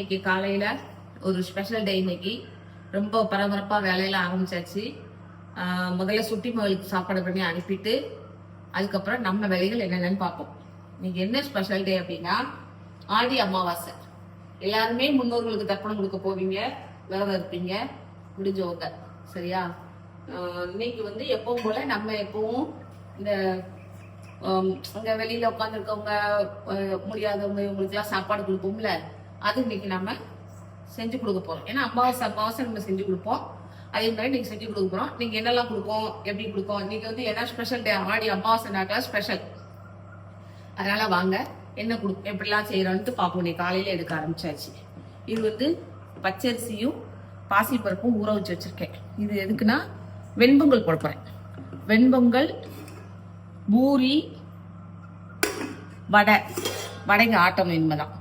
இன்னைக்கு காலையில ஒரு ஸ்பெஷல் டே இன்னைக்கு. ரொம்ப பரபரப்பா வேலையில ஆரம்பிச்சாச்சு. முதல்ல சுட்டி மகளுக்கு சாப்பாடு பண்ணி அனுப்பிட்டு அதுக்கப்புறம் நம்ம வேலைகள் என்னென்னு பார்ப்போம். இன்னைக்கு என்ன ஸ்பெஷல் டே அப்படின்னா ஆடி அமாவாசை. எல்லாருமே முன்னோர்களுக்கு தர்ப்பணம் கொடுக்க போவீங்க விரதம் இருப்பீங்க முடிஞ்சவங்க. சரியா? இன்னைக்கு வந்து எப்பவும் போல நம்ம எப்பவும் இந்த அங்க வெளியில உட்காந்துருக்கவங்க முடியாதவங்க இவங்களுக்குலாம் சாப்பாடு கொடுப்போம்ல. அது இன்னைக்கு நம்ம செஞ்சு கொடுக்க போறோம். ஏன்னா அமாவாசை அமாவாசை நம்ம செஞ்சு கொடுப்போம். அதே மாதிரி நீங்கள் செஞ்சு கொடுக்க போறோம். நீங்க என்னெல்லாம் கொடுப்போம் எப்படி கொடுப்போம் இன்னைக்கு வந்து என்ன special day Aadi Amavasai நாட்கள special அதனால வாங்க என்ன கொடு எப்படிலாம் செய்கிறோன்ட்டு பார்ப்போம். நீ காலையில எடுக்க ஆரம்பிச்சாச்சு. இது வந்து பச்சரிசியும் பாசிப்பருப்பும் ஊற வச்சு வச்சிருக்கேன். இது எதுக்குன்னா வெண்பொங்கல் போட வெண்பொங்கல் பூரி வடை. வடைக்கு ஆட்டம் இனிமேதான்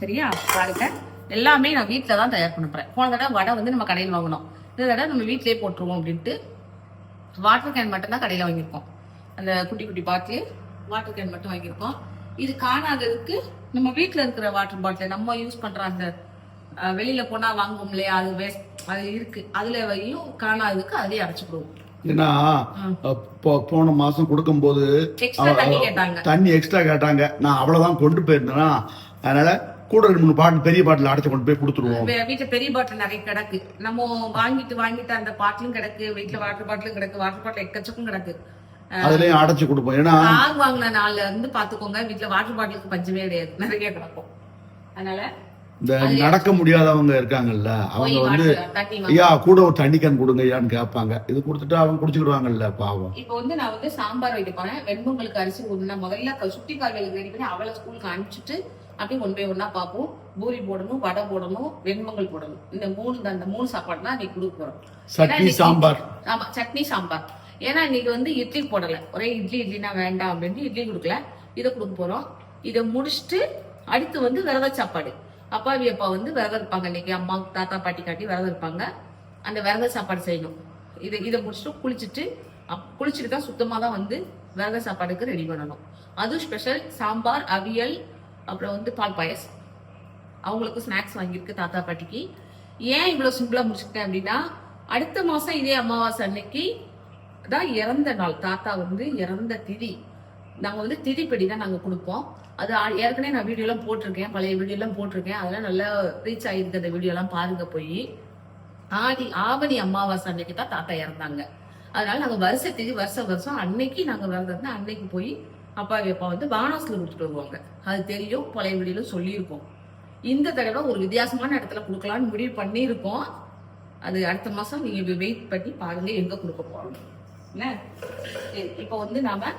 சரியா? பாருங்க. எல்லாமே நான் வீட்டில் தான் தயார் பண்ண போறேன். போன தடவை வடை வந்து நம்ம கடையில் வாங்கினோம். இந்த தடவை நம்ம வீட்டிலேயே போட்டுருவோம் அப்படின்ட்டு வாட்டர் கேன் மட்டும் தான் கடையில் வாங்கியிருக்கோம். அந்த குட்டி குட்டி பாட்டில் வாட்டர் கேன் மட்டும் வாங்கியிருக்கோம். இது காணாததுக்கு நம்ம வீட்டில் இருக்கிற வாட்டர் பாட்டில் நம்ம யூஸ் பண்ற அந்த வெளியில போனா வாங்குவோம் இல்லையா? அது வேஸ்ட் அது இருக்கு. அதுல வையும் காணாததுக்கு அதிலே அடைச்சுக்கிடுவோம் ஏன்னா போன மாசம் கொடுக்கும்போது எக்ஸ்ட்ரா தண்ணி கேட்டாங்க. தண்ணி எக்ஸ்ட்ரா கேட்டாங்க. நான் அவ்வளவுதான் கொண்டு போயிருந்தேனா. அதனால கூட ரெண்டு மூணு பாட்டில் பெரிய பாட்டில் அடைச்சு கொண்டு போய் கொடுத்துருவோம். வீட்டுல பெரிய பாட்டில் நிறைய கிடக்கு. நம்ம வாங்கிட்டு வாங்கிட்டு அந்த பாட்டிலும் கிடக்கு. வீட்டுல வாட்டர் பாட்டிலும் கிடக்கு. வாட்டர் பாட்டில் எக்கச்சக்கும் கிடக்கு. அதுலயும் அடைச்சு கொடுப்போம். ஏன்னா கார் வாங்கின நாள்ல இருந்து பாத்துக்கோங்க வீட்டுல வாட்டர் பாட்டிலுக்கு பஞ்சமே கிடையாது. நிறைய கிடக்கும். அதனால இந்த நடக்க முடியாதவங்க இருக்காங்கல்ல அவங்க வந்து ஐயா கூட ஒரு தண்ணி கேன் கொடுங்க ஐயான்னு கேட்பாங்க. இது கொடுத்துட்டு அவங்க குடிச்சுக்கிடுவாங்கல்ல பாவம். இப்போ வந்து நான் வந்து சாம்பார் வைக்க போறேன். வெண்பொங்கலுக்கு அரிசி ஊறினா முதல்ல சுட்டி கால்களுக்கு ரெடி பண்ணி அவளை ஸ்கூலுக்கு அனுப்பிச்சிட்டு அப்படியே ஒன் பை ஒன்னா பார்ப்போம். பூரி போடணும் வடை போடணும் வெண்பொங்கல் போடணும். இந்த மூணு இந்த மூணு சாப்பாடு தான் இன்னைக்கு கொடுக்க போறோம். சட்னி சாம்பார். ஆமா சட்னி சாம்பார். ஏன்னா இன்னைக்கு வந்து இட்லி போடல. ஒரே இட்லி இட்லினா வேண்டாம் அப்படின்ட்டு இட்லி கொடுக்கல. இதை கொடுக்க போறோம். இதை முடிச்சுட்டு அடுத்து வந்து விரத சாப்பாடு. அப்பாவி அப்பா வந்து விரதம் இருப்பாங்க. இன்னைக்கு அம்மா தாத்தா பாட்டி காட்டி விரதம் இருப்பாங்க. அந்த விரத சாப்பாடு செய்யணும். இதை இதை முடிச்சுட்டு குளிச்சுட்டு அப்- குளிச்சுட்டு தான் சுத்தமாக தான் வந்து விரத சாப்பாடுக்கு ரெடி பண்ணணும். அதுவும் ஸ்பெஷல் சாம்பார் அவியல் அப்புறம் வந்து பால் பாயசம். அவங்களுக்கு ஸ்நாக்ஸ் வாங்கியிருக்கு தாத்தா பாட்டிக்கு. ஏன் இவ்வளோ சிம்பிளாக முடிச்சுக்கிட்டேன் அப்படின்னா அடுத்த மாதம் இதே அமாவாசை அன்னைக்கு தான் இறந்த நாள். தாத்தா வந்து இறந்த திதி. நாங்கள் வந்து திதிப்படி தான் நாங்கள் கொடுப்போம். அது ஏற்கனவே நான் வீடியோலாம் போட்டிருக்கேன். பழைய வீடியோலாம் போட்டிருக்கேன். அதெல்லாம் நல்லா ரீச் ஆகிருக்கு அந்த வீடியோலாம் பாருங்க போய். ஆடி ஆவணி அமாவாசை அன்னைக்கு தான் தாத்தா இறந்தாங்க. அதனால நாங்கள் வருஷ திதி வருஷம் வருஷம் அன்னைக்கு நாங்கள் விரதம் அன்னைக்கு போய் அப்பா அப்பா வந்து பானாசில் கொடுத்துட்டு வருவாங்க. அது தெரியும் பழைய வழியிலும் சொல்லியிருக்கோம் இந்த தடவை ஒரு வித்தியாசமான இடத்துல கொடுக்கலான்னு முடிவு பண்ணியிருக்கோம். அது அடுத்த மாதம் நீங்கள் வெயிட் பண்ணி பாருங்க எங்கே கொடுக்க போகிறோம் என்ன? இப்போ வந்து நாம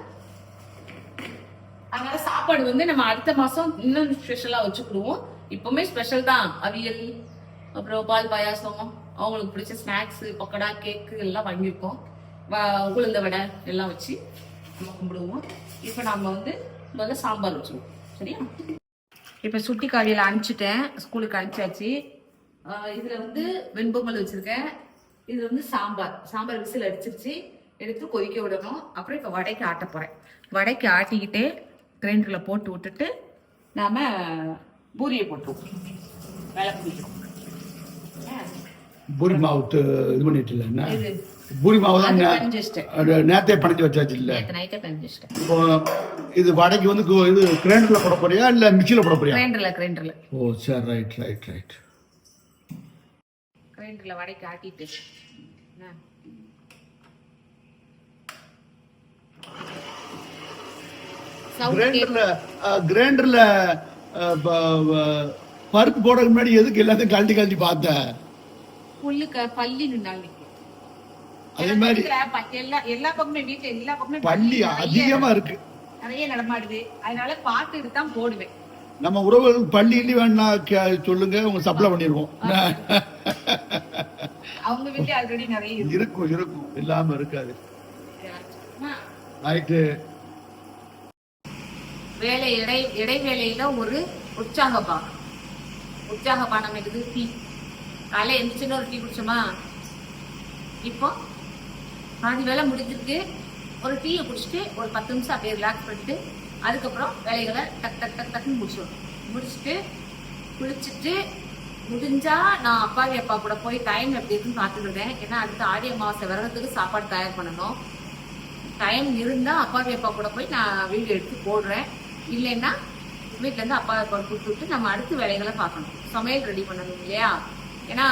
அதனால சாப்பாடு வந்து நம்ம அடுத்த மாதம் இன்னும் ஸ்பெஷலாக வச்சுக்கிடுவோம். இப்போவுமே ஸ்பெஷல் தான். அவியல் அப்புறம் பால் பாயாசம் அவங்களுக்கு பிடிச்ச ஸ்நாக்ஸு பக்கடா கேக்கு எல்லாம் வாங்கியிருக்கோம். வ- உளுந்த வடை எல்லாம் வச்சு. நம்ம கும்பிடுவோம். இப்போ நாம வந்து முதல்ல சாம்பார் வச்சுருவோம். சரியா? இப்போ சுட்டி காவியில் அனுப்பிச்சிட்டேன். ஸ்கூலுக்கு அனுப்பிச்சாச்சு. இதுல வந்து வெண்பொங்கல் வச்சிருக்கேன். இது வந்து சாம்பார். சாம்பார் விசில் அடிச்சிருச்சு. எடுத்து கொதிக்க விடணும். அப்புறம் இப்போ வடைக்கு ஆட்ட போறேன். வடைக்கு ஆட்டிக்கிட்டே கிரைண்டரில் போட்டு விட்டுட்டு நாம பூரியை போட்டுருவோம். பிடிக்கிறோம் பூரி மாவு இது பண்ணிட்டு இல்ல பூரி மாவு தான் நேத்தே பணிச்சு வச்சாச்சு இல்ல. இப்போ இது வடைக்கு வந்து இது கிரைண்டர்ல போட போறியா இல்ல மிக்சியில போட போறியா? கிரைண்டரில் கிரைண்டரில் ஓ சரி ரைட் ரைட் ரைட் கிரைண்டரில் வடைக்கு ஆட்டிட்டு. கிரைண்டர்ல கிரைண்டர்ல பருப்பு போடுறதுக்கு முன்னாடி எதுக்கு எல்லாத்தையும் கழட்டி கழட்டி பார்த்த? புல்லு க- பல்லி நின்றாங்க அதே மாதிரி எல்லா பக்கமே வீட்டுல எல்லா பக்கமே பள்ளி அதிகமா இருக்கு. நிறைய நடமாடுது. அதனால பார்த்துட்டு தான் போடுவேன். நம்ம உறவுகளுக்கு பள்ளி இல்லி வேணா சொல்லுங்க. உங்க சப்ளை பண்ணிடுவோம் அவங்க வீட்டுல ஆல்ரெடி நிறைய இருக்கு. இருக்கும் இருக்கும். இல்லாம இருக்காது. ரைட்டு வேலை இடை இடைவேளையில ஒரு உற்சாக பானம். உற்சாக பானம் இருக்குது டீ. காலைல எந்திரிச்சுன்னு ஒரு டீ குடிச்சோமா? இப்போ? பாதி வேலை முடிஞ்சிருக்கு. ஒரு டீயை குடிச்சிட்டு ஒரு பத்து நிமிஷம் அப்படியே ரிலாக்ஸ் பண்ணிட்டு அதுக்கப்புறம் வேலைகளை டக் டக் டக் டக்குன்னு முடிச்சிடணும். முடிச்சுட்டு குளிச்சுட்டு முடிஞ்சா நான் அப்பாவி அப்பா கூட போய் டைம் எப்படி இருக்குன்னு பார்த்துக்கிட்டேன் ஏன்னா அடுத்த ஆடி அமாவாசை விரதத்துக்கு சாப்பாடு தயார் பண்ணணும். டைம் இருந்தால் அப்பாவி அப்பா கூட போய் நான் வீடியோ எடுத்து போடுறேன். இல்லைன்னா வீட்டிலேருந்து அப்பா அப்பா கூப்பிட்டு விட்டு நம்ம அடுத்த வேலைகளை பார்க்கணும். சமையல் ரெடி பண்ணணும் இல்லையா? ஏன்னா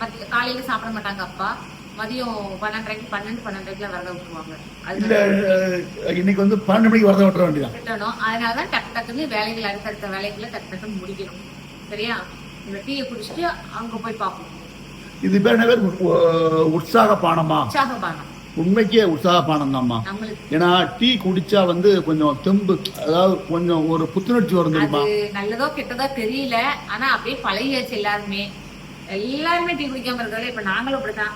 மத்திய காலையில் சாப்பிட மாட்டாங்க அப்பா. மதியம் பன்னெண்டரைக்கு பன்னெண்டு பன்னெண்டரைக்குலாம் விரதம் விட்டுருவாங்க. இல்ல இன்னைக்கு வந்து பன்னெண்டு மணிக்கு வரத விட்டுற வேண்டியதான் விட்டணும் அதனால தான் டக்கு டக்குன்னு வேலைகள் அடுத்தடுத்த வேலைகளை டக்கு டக்குன்னு முடிக்கணும். சரியா? இந்த டீயை குடிச்சிட்டு அங்க போய் பார்ப்போம். இது பேர் என்ன பேர்? உ- உற்சாக பானமா? உண்மைக்கே உற்சாக பானம் தான்மா ஏன்னா டீ குடிச்சா வந்து கொஞ்சம் தெம்பு அதாவது கொஞ்சம் ஒரு புத்துணர்ச்சி வரும் தெரியுமா? நல்லதோ கெட்டதோ தெரியல. ஆனா அப்படியே பழகியாச்சு எல்லாருமே. எல்லாருமே டீ குடிக்காம இருக்கிறது இப்ப நாங்களும் அப்படிதான்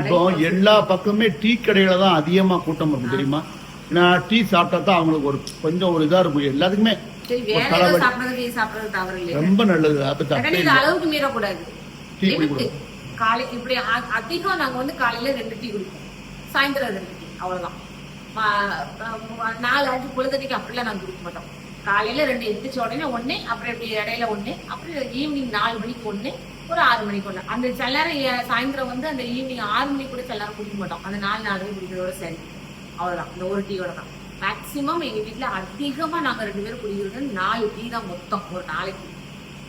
இப்போ எல்லா பக்கமே டீ கடையில தான் அதிகமா கூட்டம் இருக்கும் தெரியுமா? ஏன்னா டீ சாப்பிட்டா தான் அவங்களுக்கு ஒரு கொஞ்சம் ஒரு இதா இருக்கும். எல்லாத்துக்குமே ரொம்ப நல்லது. அளவுக்கு மீறக்கூடாது. டீ லிமிட் குடிக்கக்கூடாது. காலை இப்படி அதிகம் நாங்க வந்து காலையில ரெண்டு டீ குடிப்போம். சாயந்தரம் ரெண்டு டீ அவ்வளவுதான். நாலு அஞ்சு பொழுதடிக்கு அப்படிலாம் நாங்க குடிக்க மாட்டோம். காலையில ரெண்டு எந்திரிச்ச உடனே ஒண்ணு அப்புறம் இப்படி இடையில ஒண்ணு அப்புறம் ஈவினிங் நாலு மணிக்கு ஒண்ணு ஒரு ஆறு மணிக்கு ஒண்ணு அந்த சில நேரம் எ- சாயந்தரம் வந்து அந்த ஈவினிங் ஆறு மணிக்கு கூட சில நேரம் குடிக்க மாட்டோம் அந்த நாலு நாலு குடிக்கிறதோட சரி. அவ்வளவுதான். இந்த ஒரு டீயோட தான். மேக்சிமம் எங்க வீட்ல அதிகமா நாங்க ரெண்டு பேரும் குடிக்கிறது நாலு டீ தான் மொத்தம் ஒரு நாளைக்கு.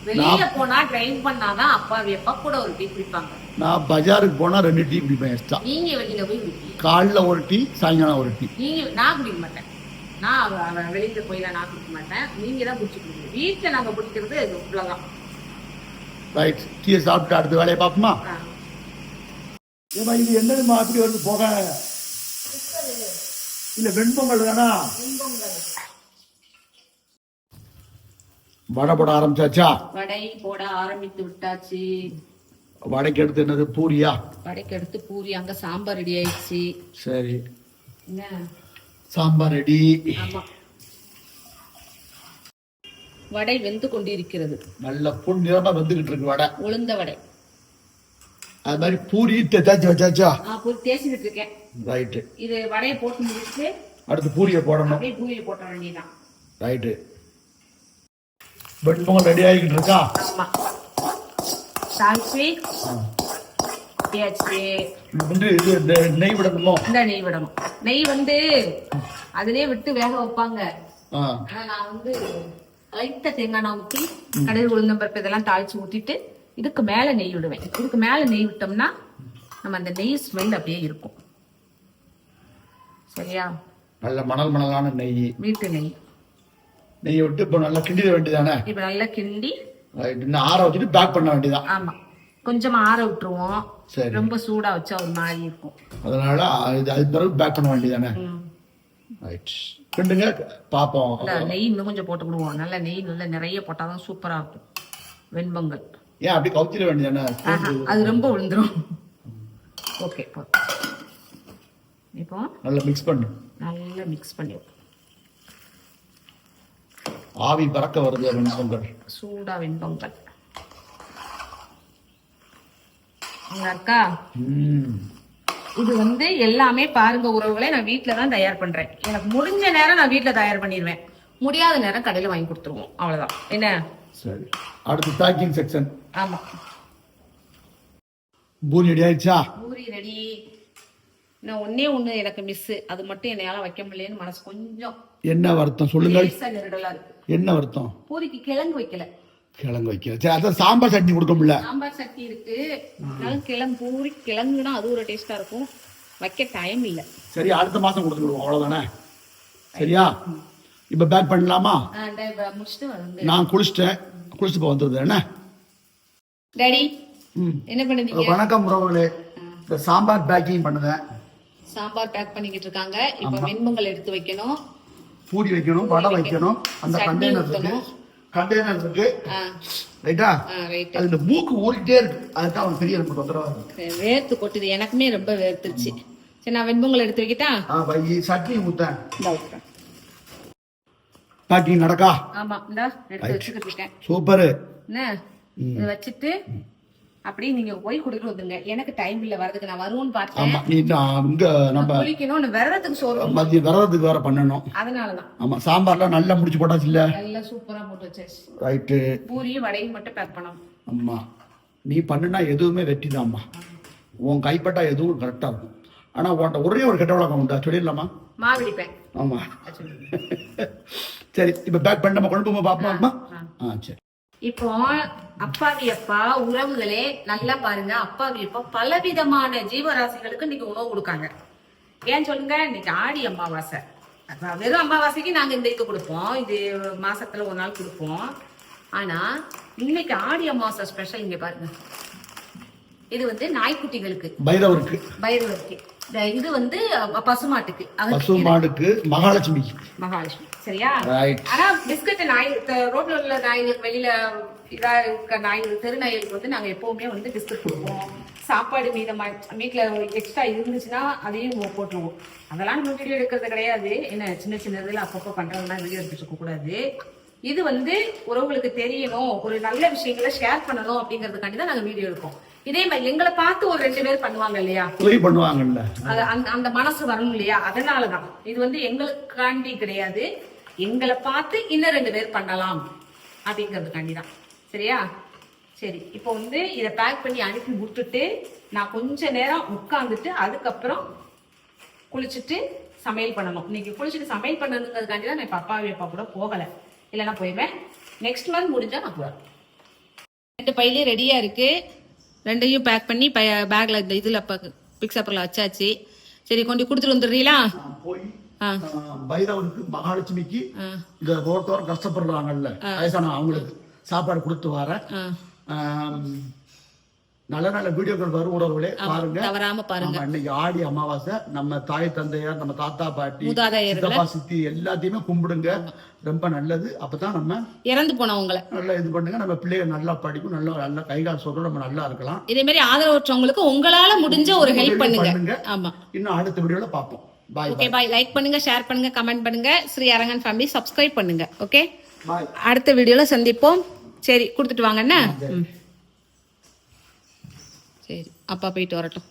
வெளியில போனா டிரைவ் பண்ணாதான் அப்பா எப்பா கூட ஒரு டீ குடிப்பாங்க. நான் பஜாருக்கு போனா ரெண்டு டீ குடிப்பேன் எக்ஸ்ட்ரா நீங்க வெளியில போய் குடிப்பீங்க? காலைல ஒரு டீ சாயங்காலம் ஒரு டீ. நீங்க நான் குடிக்க மாட்டேன். நான் வெளியில போய்லாம் நான் குடிக்க மாட்டேன். நீங்க தான் குடிச்சு குடிப்பீங்க வீட்டுல நாங்க குடிக்கிறது இது இவ்வளவுதான் ரைட் டீயை சாப்பிட்டு அடுத்த வேலையை பார்ப்போமா. ஏமா இது என்னதுமா அப்படி வந்து போக? இல்ல வெண்பொங்கல் தானா? வடை போட ஆரம்பிச்சாச்சா? வடை போட ஆரம்பித்து விட்டாச்சு. வடைக்கு எடுத்து என்னது பூரியா? வடைக்கு அடுத்து பூரி அங்க சாம்பார் ரெடி ஆயிடுச்சு. சரி. என்ன? சாம்பார் ரெடி. ஆமா. வடை வெந்து கொண்டிருக்கிறது. நல்ல பொன் நிறமா வந்துகிட்டு இருக்கு வடை. உளுந்த வடை. அது மாதிரி பூரி தேய்ச்சி வச்சாச்சா பூரி தேய்ச்சிட்டு இருக்கேன். ரைட்டு இது வடையை போட்டு முடிச்சு அடுத்து பூரியை போடணும். அப்படியே பூரியில போட்ட வேண்டியதான் ரைட்டு வெண்பொங்கல் ரெடி ஆகிக்கிட்டு இருக்கா? ஆமா. தாளிச்சு. வந்து இது நெய் விடணுமோ? இந்த நெய் விடணும். நெய் வந்து அதிலே விட்டு வேக வைப்பாங்க. ஆனா நான் வந்து லைட்டா தேங்காய் எண்ணெய் ஊற்றி கடுகு உளுந்தம்பருப்பு இதெல்லாம் தாளிச்சு ஊத்திட்டு இதுக்கு மேல நெய் விடுவேன். இதுக்கு மேல நெய் விட்டோம்னா நம்ம அந்த நெய் ஸ்மெல் அப்படியே இருக்கும். சரியா? நல்ல மணல் மணலான நெய். வீட்டு நெய். நெய்யை விட்டு இப்போ நல்லா கிண்டிட வேண்டியதானே இப்ப நல்லா கிண்டி இன்னும் ஆற வச்சுட்டு பேக் பண்ண வேண்டியதான் ஆமா. கொஞ்சமா ஆற விட்டுருவோம். சரி. ரொம்ப சூடா வச்சா ஒரு மாதிரி இருக்கும். அதனால அது அது பிறகு பேக் பண்ண வேண்டியதானே. ரைட் கிண்டுங்க பார்ப்போம் நெய் இன்னும் கொஞ்சம் போட்டுக்கிடுவோம் நல்ல நெய் நல்லா நிறைய போட்டாதான் சூப்பரா இருக்கும். வெண்பொங்கல். ஏன் அப்படி கவுத்திட வேண்டியதானே? அது ரொம்ப விழுந்துரும் ஓகே இப்போ? நல்லா மிக்ஸ் பண்ணு. நல்லா மிக்ஸ் பண்ணி. ஆவி பறக்க வருது வெண்பொங்கல். சூடா வெண்பொங்கல். அக்கா ம். இது வந்து எல்லாமே பாருங்க உறவுகளை நான் வீட்ல தான் தயார் பண்றேன். எனக்கு முடிஞ்ச நேரம் நான் வீட்ல தயார் பண்ணிடுவேன். முடியாத நேரம் கடையில வாங்கி கொடுத்துருவோம். அவ்வளவுதான். என்ன? சரி. அடுத்து பேக்கிங் செக்ஷன் ஆமா. பூரி ரெடி ஆயிடுச்சா? பூரி ரெடி நான் ஒண்ணே ஒண்ணு எனக்கு மிஸ் அது மட்டும் என்னையால வைக்க முடியலன்னு மனசு கொஞ்சம் என்ன வருத்தம்? இருக்கு. என்ன வருத்தம்? பூரிக்கு கிழங்கு வைக்கல. கிழங்கு வைக்க சரி அதான் சாம்பார் சட்னி கொடுக்க முடியல. சாம்பார் சட்னி இருக்கு. அதனால கிழங்கு பூரி கிழங்குனா அது ஒரு டேஸ்டா இருக்கும். வைக்க டைம் இல்ல. சரி அடுத்த மாசம் கொடுத்துடுவோம் அவ்வளவுதானே? சரியா? இப்ப பேக் பண்ணலாமா? நான் குளிச்சிட்டேன். குளிச்சுட்டு இப்போ வந்துருது என்ன? டாடி என்ன பண்ணுவீங்க வணக்கம் உறவுகளே. இந்த சாம்பார் பேக்கிங் பண்ணுதேன். சாம்பார் பேக் பண்ணிக்கிட்டு இருக்காங்க. இப்ப வெண்பொங்கல் எடுத்து வைக்கணும். பூரி வைக்கணும் வடை வைக்கணும். அந்த கண்டெய்னர். கண்டெய்னர் இருக்கு. ரைட்டா ரைட் அது இந்த மூக்கு ஓடிட்டே இருக்கு. அதுதான் அவன் பெரிய எனக்கு தொந்தரவா இருக்கு. வேர்த்து கொட்டுது. எனக்குமே ரொம்ப வேர்த்துருச்சு. சரி நான் வெண்பொங்கல் எடுத்து வைக்கிட்டா? ஆ வை சட்னி ஊத்தேன். பேக்கிங் நடக்கா? ஆமா இந்த எடுத்து வச்சுக்கிட்டு இருக்கேன். சூப்பரு. என்ன? இதை வச்சுட்டு அப்படி நீங்க போய் வந்துருங்க. எனக்கு டைம் இல்ல வரதுக்கு நான் வருவோம்னு பார்த்தேன். நீ இங்க நம்ம குளிக்கணும் விரதத்துக்கு சோறு மதிய விரதத்துக்கு வேற பண்ணணும். அதனாலதான். ஆமா சாம்பார்லாம் நல்லா முடிச்சு போட்டாச்சு இல்ல? நல்லா சூப்பரா போட்டு வச்சாச்சு. ரைட்டு பூரியும் வடையும் மட்டும் பேக் பண்ணணும். அம்மா நீ பண்ணுனா எதுவுமே வெற்றிதாம்மா உன் கைப்பட்டா எதுவும் கரெக்டா இருக்கும். ஆனா உன்ட்ட ஒரே ஒரு கெட்ட வழக்கம் உண்டா? சொல்லிடலாமா? மாவிடிப்பேன் ஆமா. சரி இப்ப பேக் பண்ண நம்ம கொண்டு போய் பாப்போமா ஆ சரி. இப்போ அப்பாவி அப்பா உறவுகளே நல்லா பாருங்க. அப்பாவி அப்பா பலவிதமான ஜீவராசிகளுக்கு இன்னைக்கு உணவு கொடுக்காங்க. ஏன் சொல்லுங்க? இன்னைக்கு ஆடி அமாவாசை. அப்ப வெறும் அமாவாசைக்கு நாங்க இந்த இது கொடுப்போம். இது மாசத்துல ஒரு நாள் கொடுப்போம். ஆனா இன்னைக்கு ஆடி அமாவாசை ஸ்பெஷல் இங்க பாருங்க. இது வந்து நாய்க்குட்டிகளுக்கு. பைரவருக்கு. பைரவருக்கு. இது வந்து பசுமாட்டுக்கு பசு அதுக்கு மாடுக்கு மகாலட்சுமிக்கு. மகாலட்சுமி. சரியா? ஆனா பிஸ்கட் நாய் ரோட்ல உள்ள நாய்களுக்கு வெளியில இதா இருக்க நாய்கள் தெரு நாய்களுக்கு வந்து நாங்க எப்பவுமே வந்து பிஸ்கட் கொடுப்போம் சாப்பாடு மீதமா வீட்டுல எக்ஸ்ட்ரா இருந்துச்சுன்னா அதையும் போட்டுருவோம். அதெல்லாம் நம்ம வீடியோ எடுக்கிறது கிடையாது. என்ன சின்ன சின்ன இதுல அப்பப்போ பண்றதெல்லாம் வீடியோ எடுத்துட்டு இருக்க கூடாது. இது வந்து உறவுகளுக்கு தெரியணும். ஒரு நல்ல விஷயங்களை ஷேர் பண்ணணும் அப்படிங்கறதுக்காண்டி தான் நாங்க வீடியோ எடுப்போம். இதே மாதிரி எங்களை பார்த்து ஒரு ரெண்டு பேர் பண்ணுவாங்க இல்லையா? உதவி பண்ணுவாங்கல்ல. அது அந்த அந்த மனசு வரணும் இல்லையா? அதனாலதான். இது வந்து எங்களுக்காண்டி கிடையாது. எங்களை பார்த்து இன்னும் ரெண்டு பேர் பண்ணலாம் அப்படிங்கிறதுக்காண்டி தான் சரியா? சரி இப்போ வந்து இதை பேக் பண்ணி அனுப்பி விட்டுட்டு நான் கொஞ்ச நேரம் உட்காந்துட்டு அதுக்கப்புறம் குளிச்சுட்டு சமையல் பண்ணணும். இன்னைக்கு குளிச்சுட்டு சமையல் பண்ணணுங்கிறதுக்காண்டி தான் நான் இப்போ அப்பாவி அப்பா கூட போகலை. இல்லைன்னா போயிடுவேன் நெக்ஸ்ட் மந்த் முடிஞ்சா நான் போவேன் ரெண்டு பையிலையும் ரெடியா இருக்கு. ரெண்டையும் பேக் பண்ணி பேக்ல இந்த இதுல பிக்ஸப்பரில் வச்சாச்சு. சரி கொண்டு கொடுத்துட்டு வந்துடுறீங்களா? போய் பைரவருக்கு மகாலட்சுமிக்கு இந்த ரோட்டோரம் கஷ்டப்படுறாங்கல்ல. வயசான அவங்களுக்கு சாப்பாடு கொடுத்து வரேன். நல்ல நல்ல வீடியோக்கள் வரும் உறவுகளே பாருங்க. தவறாம பாருங்க. இன்னைக்கு ஆடி அமாவாசை நம்ம தாய் தந்தையார் நம்ம தாத்தா பாட்டி சித்தப்பா சித்தி எல்லாத்தையுமே கும்பிடுங்க. ரொம்ப நல்லது. அப்பதான் நம்ம இறந்து போனவங்களை. நல்லா இது பண்ணுங்க. நம்ம பிள்ளைகள் நல்லா படிக்கும் நல்லா நல்லா கை கால் சொல்றோம் நம்ம நல்லா இருக்கலாம். இதே மாதிரி ஆதரவற்றவங்களுக்கு உங்களால முடிஞ்ச ஒரு ஹெல்ப் பண்ணுங்க. ஆமா. இன்னும் அடுத்த வீடியோல பார்ப்போம். பாய் ஓகே பாய் லைக் பண்ணுங்க ஷேர் பண்ணுங்க கமெண்ட் பண்ணுங்க. ஸ்ரீ அரங்கன் ஃபேமிலி சப்ஸ்கிரைப் பண்ணுங்க. ஓகே அடுத்த வீடியோல சந்திப்போம். சரி கொடுத்துட்டு வாங்க என்ன? ம். சரி. அப்பா போயிட்டு வரட்டும்.